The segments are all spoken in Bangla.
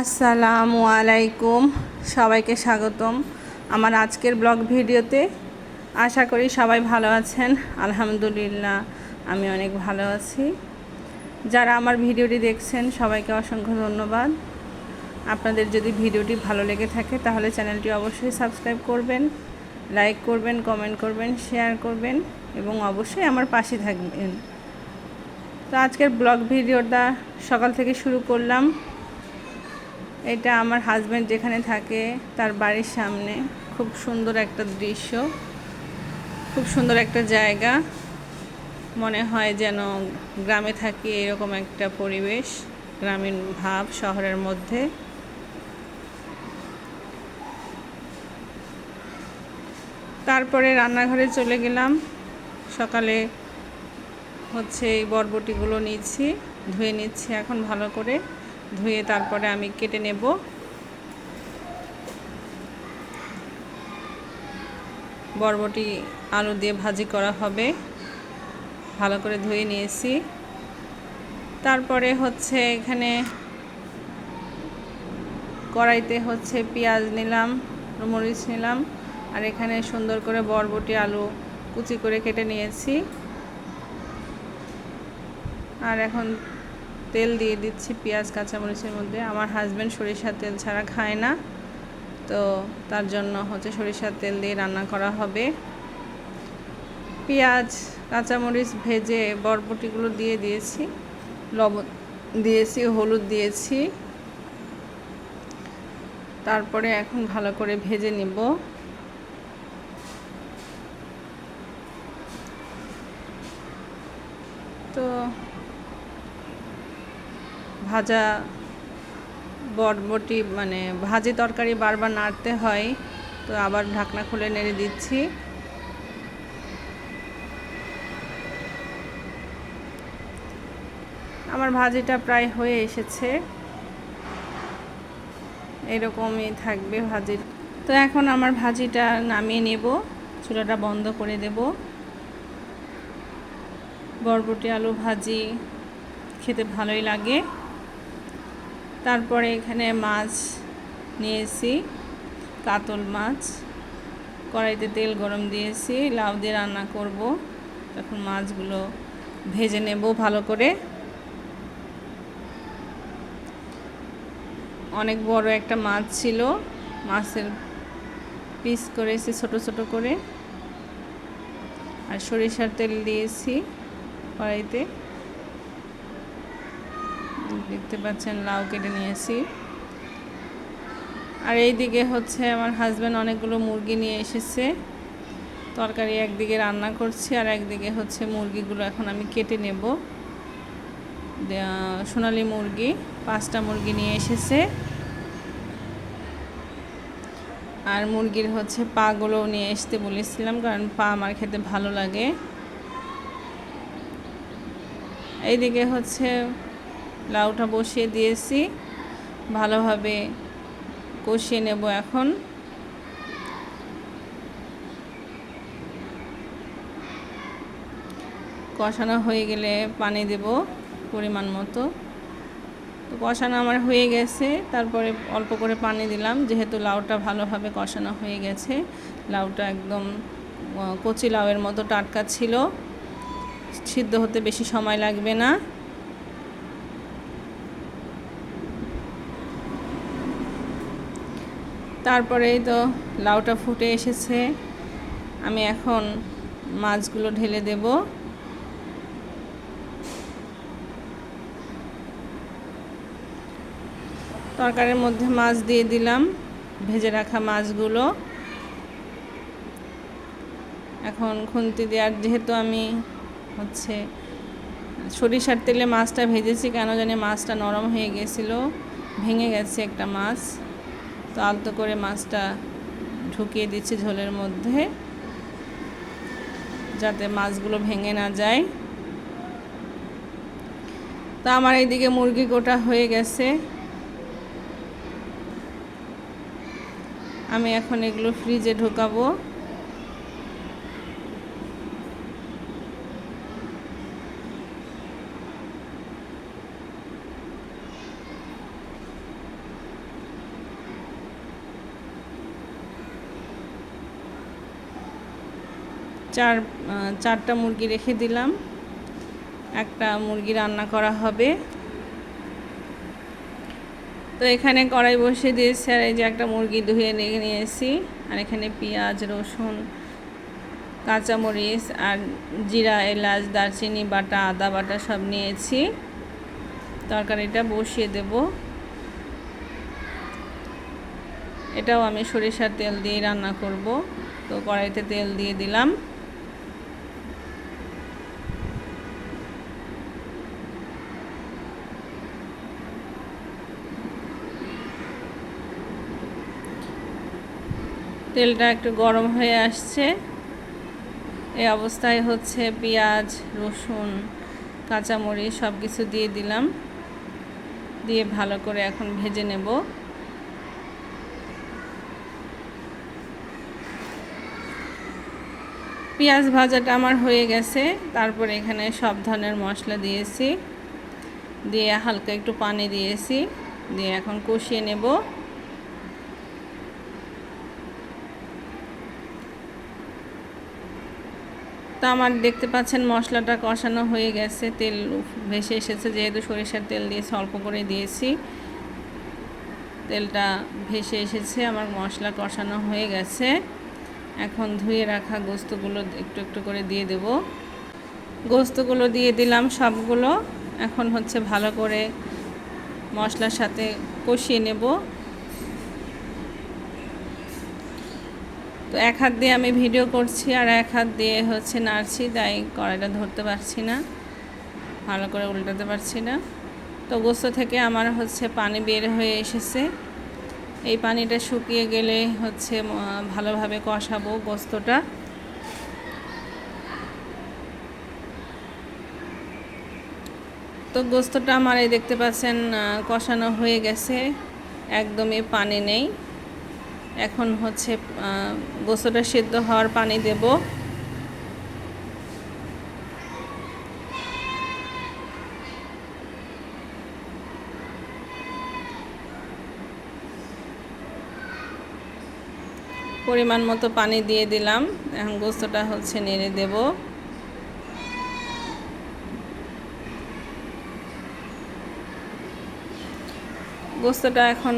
আসসালামু আলাইকুম। সবাইকে স্বাগতম আমার আজকের ব্লগ ভিডিওতে। আশা করি সবাই ভালো আছেন। আলহামদুলিল্লাহ, আমি অনেক ভালো আছি। যারা আমার ভিডিওটি দেখছেন, সবাইকে অসংখ্য ধন্যবাদ। আপনাদের যদি ভিডিওটি ভালো লেগে থাকে, তাহলে চ্যানেলটি অবশ্যই সাবস্ক্রাইব করবেন, লাইক করবেন, কমেন্ট করবেন, শেয়ার করবেন এবং অবশ্যই আমার পাশে থাকবেন। তো আজকের ব্লগ ভিডিওটা সকাল থেকে শুরু করলাম। এটা আমার হাজব্যান্ড যেখানে থাকে, তার বাড়ির সামনে। খুব সুন্দর একটা দৃশ্য। খুব সুন্দর একটা জায়গা। মনে হয় যেন গ্রামে থাকি এরকম একটা পরিবেশ, গ্রামীণ ভাব শহরের মধ্যে। তারপরে রান্নাঘরে চলে গেলাম। সকালে হচ্ছে এই বরবটিগুলো নিচ্ছি, ধুয়ে নিচ্ছি এখন ভালো করে। ধুয়ে তারপরে আমি কেটে নেব। বরবটি আলু দিয়ে ভাজি করা হবে। ভালো করে ধুয়ে নিয়েছি। তারপরে হচ্ছে এখানে কড়াইতে হচ্ছে পেঁয়াজ নিলাম মরিচ নিলাম, আর এখানে সুন্দর করে বরবটি আলু কুচি করে কেটে নিয়েছি। আর এখন তেল দিয়ে দিচ্ছি পেঁয়াজ, কাঁচামরিচের মধ্যে। আমার হাজব্যান্ড সরিষার তেল ছাড়া খায় না। তো তার জন্য হচ্ছে সরিষার তেল দিয়ে রান্না করা হবে। পেঁয়াজ, কাঁচামরিচ ভেজে বরবটিগুলো দিয়ে দিয়েছি। লবণ দিয়েছি, হলুদ দিয়েছি। তারপরে এখন ভালো করে ভেজে নিব তো ভাজা বরবটি মানে ভাজি তরকারি বারবার নাড়তে হয়, তো আবার ঢাকনা খুলে নেড়ে দিচ্ছি। আমার ভাজিটা প্রায় হয়ে এসেছে। এরকমই থাকবে ভাজির। তো এখন আমার ভাজিটা নামিয়ে নেব, চুলাটা বন্ধ করে দেব। বরবটি আলু ভাজি খেতে ভালোই লাগে। তারপরে এখানে মাছ নিয়েছি, কাতল মাছ। কড়াইতে তেল গরম দিয়েছি, লাউ দিয়ে রান্না করব। তখন মাছগুলো ভেজে নেব ভালো করে। অনেক বড় একটা মাছ ছিল, মাছের পিস করেছি ছোট ছোট করে। আর সরিষার তেল দিয়েছি কড়াইতে। দেখতে পাচ্ছেন, লাউ কেটে নিয়েছি। আর এই দিকে হচ্ছে আমার হাজব্যান্ড অনেকগুলো মুরগি নিয়ে এসেছে। তরকারি একদিকে রান্না করছি আর একদিকে হচ্ছে মুরগিগুলো এখন আমি কেটে নেব। সোনালি মুরগি, পাঁচটা মুরগি নিয়ে এসেছে। আর মুরগির হচ্ছে পাগুলো নিয়ে আসতে বলেছিলাম কারণ পা আমার খেতে ভালো লাগে। এইদিকে হচ্ছে লাউটা বসিয়ে দিয়েছি। ভালোভাবে কষিয়ে নেব এখন। কষানো হয়ে গেলে পানি দেব পরিমাণ মতো। তো কষানো আমার হয়ে গেছে। তারপরে অল্প করে পানি দিলাম, যেহেতু লাউটা ভালোভাবে কষানো হয়ে গেছে। লাউটা একদম কচি লাউয়ের মতো টাটকা ছিল। সিদ্ধ হতে বেশি সময় লাগবে না। তারপরেই তো লাউটা ফুটে এসেছে। আমি এখন মাছগুলো ঢেলে দেব। তরকারির মধ্যে মাছ দিয়ে দিলাম, ভেজে রাখা মাছগুলো। এখন খুন্তি দেওয়ার যেহেতু আমি হচ্ছে সরিষার তেলে মাছটা ভেজেছি, কেন জানি মাছটা নরম হয়ে গেছিল, ভেঙে গেছে একটা মাছ। তো আলতো করে মাছটা ঢুকিয়ে দিচ্ছি ঝোলের মধ্যে, যাতে মাছগুলো ভেঙে না যায়। তো আমার এইদিকে মুরগি কোটা হয়ে গেছে। আমি এখন এগুলো ফ্রিজে ঢোকাবো। চার চারটা মুরগি রেখে দিলাম। একটা মুরগি রান্না করা হবে। তো এখানে কড়াই বসিয়ে দিয়েছি আর এই যে একটা মুরগি ধুয়ে নিয়ে নিয়েছি। আর এখানে পেঁয়াজ, রসুন, কাঁচামরিচ আর জিরা, এলাচ, দারচিনি, বাটা, আদা বাটা সব নিয়েছি। তরকারিটা বসিয়ে দেব। এটাও আমি সরিষার তেল দিয়ে রান্না করব। তো কড়াইতে তেল দিয়ে দিলাম। তেলটা একটু গরম হয়ে আসছে। এই অবস্থায় হচ্ছে পেঁয়াজ, রসুন, কাঁচামরিচ সব কিছু দিয়ে দিলাম। দিয়ে ভালো করে এখন ভেজে নেব। পেঁয়াজ ভাজাটা আমার হয়ে গেছে। তারপর এখানে সব ধরনের মশলা দিয়েছি। দিয়ে হালকা একটু পানি দিয়েছি। দিয়ে এখন কষিয়ে নেব। তো আমার দেখতে পাচ্ছেন মশলাটা কষানো হয়ে গেছে, তেল ভেসে এসেছে, যেহেতু সরিষার তেল দিয়েছি, অল্প করে দিয়েছি। তেলটা ভেসে এসেছে, আমার মশলা কষানো হয়ে গেছে। এখন ধুয়ে রাখা গোস্তগুলো একটু একটু করে দিয়ে দেব। গোস্তগুলো দিয়ে দিলাম সবগুলো, এখন হচ্ছে ভালো করে মশলার সাথে কষিয়ে নেব। তো এক হাত দিয়ে আমি ভিডিও করছি আর এক হাত দিয়ে হচ্ছে নাড়ছি, তাই কড়াইটা ধরতে পারছি না। ভালো করে উল্টাতে পারছি না। তো গোস্ত থেকে আমার হচ্ছে পানি বের হয়ে এসেছে। এই পানিটা শুকিয়ে গেলে হচ্ছে ভালোভাবে কষাবো গোস্তটা। তো গোস্তটা আমার এই দেখতে পাচ্ছেন কষানো হয়ে গেছে। একদমই পানি নেই। এখন হচ্ছে গোস্তটা সিদ্ধ হওয়ার পানি দেব। পরিমাণ মতো পানি দিয়ে দিলাম। এখন গোস্তটা হচ্ছে নেড়ে দেব। গোস্তটা এখন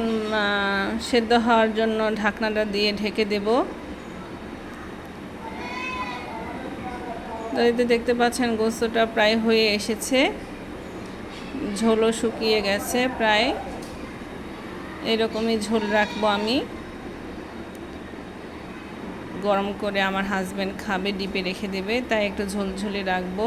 সেদ্ধ হওয়ার জন্য ঢাকনাটা দিয়ে ঢেকে দেব। তো দেখতে পাচ্ছেন গোস্তটা প্রায় হয়ে এসেছে। ঝোলও শুকিয়ে গেছে প্রায়। এরকমই ঝোল রাখব আমি। গরম করে আমার হাজব্যান্ড খাবে, ডিপে রেখে দেবে, তাই একটু ঝোলঝোলে রাখব।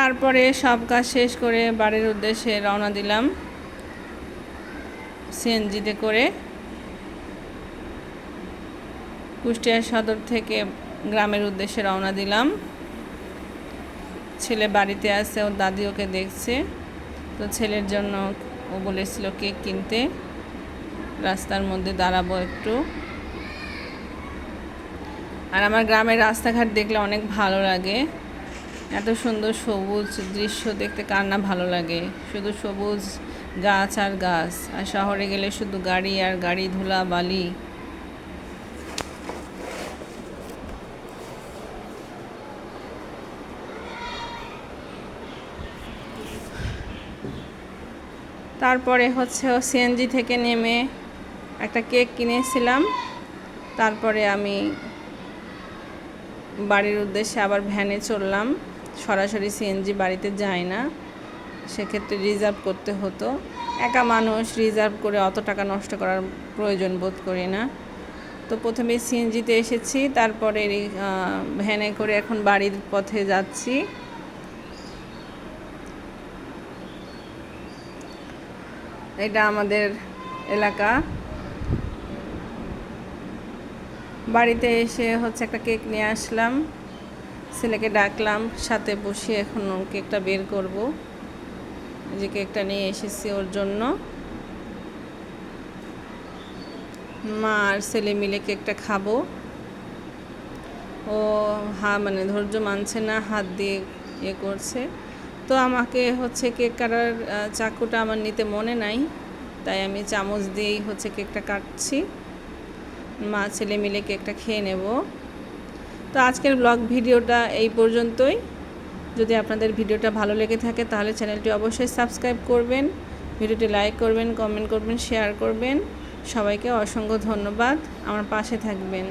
তারপরে সব কাজ শেষ করে বাড়ির উদ্দেশ্যে রওনা দিলাম সিএনজিতে করে। কুষ্টিয়া সদর থেকে গ্রামের উদ্দেশ্যে রওনা দিলাম। ছেলে বাড়িতে আছে, ওর দাদি ওকে দেখছে। তো ছেলের জন্য ও বলেছিল কেক কিনতে। রাস্তার মধ্যে দাঁড়াবো একটু। আর আমার গ্রামের রাস্তাঘাট দেখলে অনেক ভালো লাগে। এত সুন্দর সবুজ দৃশ্য দেখতে কার না ভালো লাগে। শুধু সবুজ গাছ আর গাছ, আর শহরে গেলে শুধু গাড়ি আর গাড়ি, ধুলা, বালি। তারপরে হচ্ছে সিএনজি থেকে নেমে একটা কেক কিনেছিলাম। তারপরে আমি বাড়ির উদ্দেশ্যে আবার ভ্যানে চললাম সরাসরি সিএনজি বাড়িতে যায় না। সেক্ষেত্রে রিজার্ভ করতে হতো। একা মানুষ রিজার্ভ করে অত টাকা নষ্ট করার প্রয়োজন বোধ করি না। তো প্রথমে সিএনজিতে এসেছি, তারপরে ভ্যানে করে এখন বাড়ির পথে যাচ্ছি। এটা আমাদের এলাকা। বাড়িতে এসে হচ্ছে একটা কেক নিয়ে আসলাম। ছেলেকে ডাকলাম, সাথে বসে এখন কেকটা বের করব। যে কেকটা নিয়ে এসেছি ওর জন্য। মা আর ছেলে মিলে কেকটা খাব। ও হা মানে ধৈর্য মানছে না, হাত দিয়ে ইয়ে করছে। তো আমাকে হচ্ছে কেক কাটার চাকুটা আমার নিতে মনে নাই। তাই আমি চামচ দিয়েই হচ্ছে কেকটা কাটছি। মা, ছেলে মিলে কেকটা খেয়ে নেব। তো আজকের ব্লগ ভিডিওটা এই পর্যন্তই। যদি আপনাদের ভিডিওটা ভালো লেগে থাকে তাহলে চ্যানেলটি অবশ্যই সাবস্ক্রাইব করবেন, ভিডিওটি লাইক করবেন কমেন্ট করবেন শেয়ার করবেন। সবাইকে অসংখ্য ধন্যবাদ। আমার পাশে থাকবেন।